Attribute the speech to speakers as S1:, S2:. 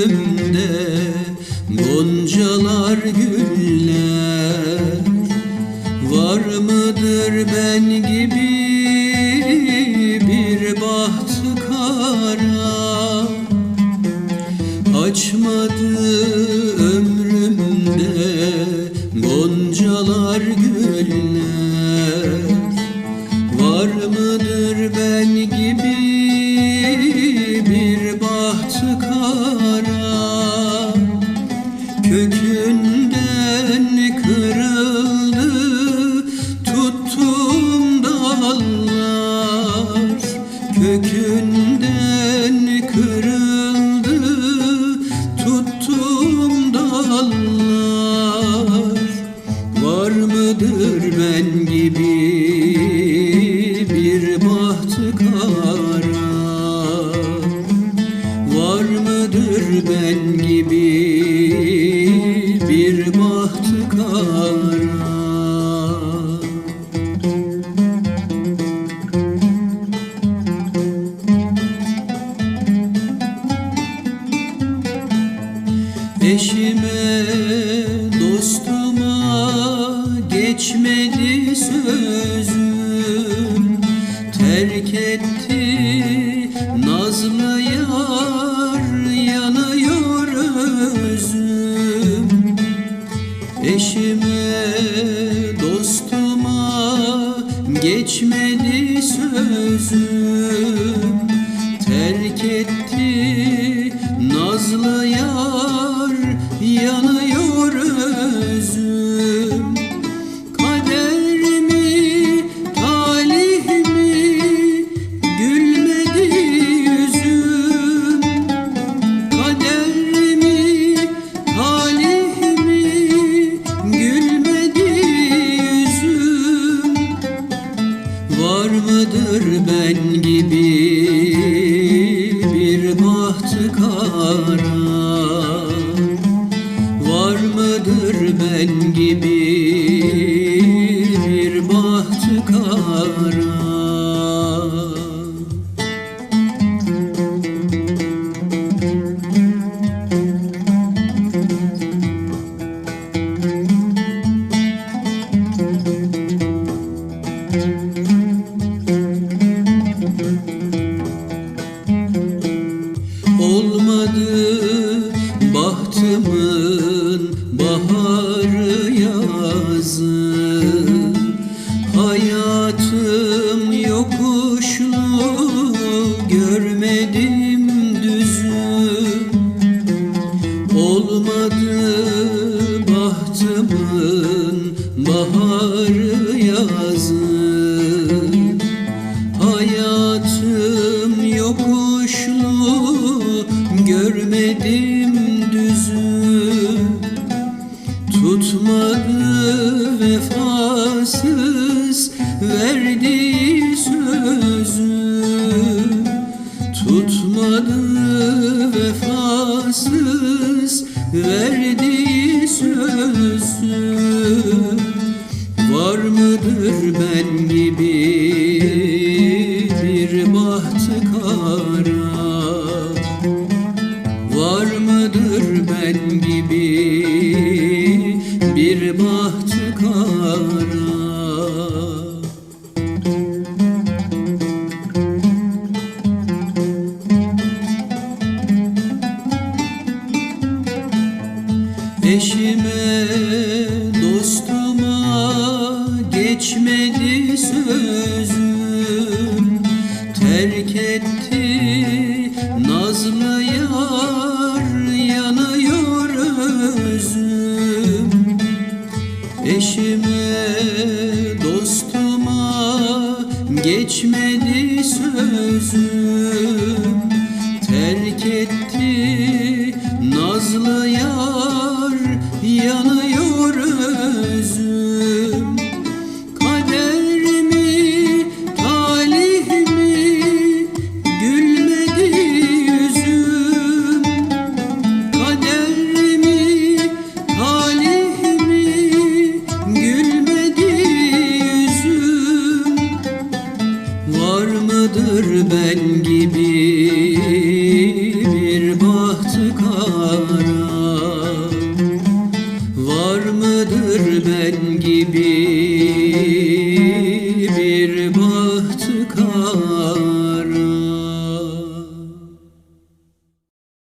S1: gönlümde Goncalar güller. Var mıdır ben gibi bir bahtı kara? Açmadı ömrümde Goncalar güller. Var mıdır ben gibi Kökünden bir bahtı kara Eşime, dostuma geçmedi sözüm. Terk etti nazlı yar yanıyor özüm Eşime, dostuma geçmedi sözüm. Terk etti nazlı yar yanıyor mıdır ben gibi bir bahtı kara Var mıdır ben gibi bir bahtı kara Olmadı vefasız verdiği sözü Var mıdır ben gibi bir bahtı kara? Var mıdır ben gibi bir bahtı Eşime, dostuma geçmedi sözüm. Terk etti nazlı yar yanıyor özüm. Eşime, dostuma geçmedi sözüm mıdır ben gibi bir bahtı kara? Var mıdır ben gibi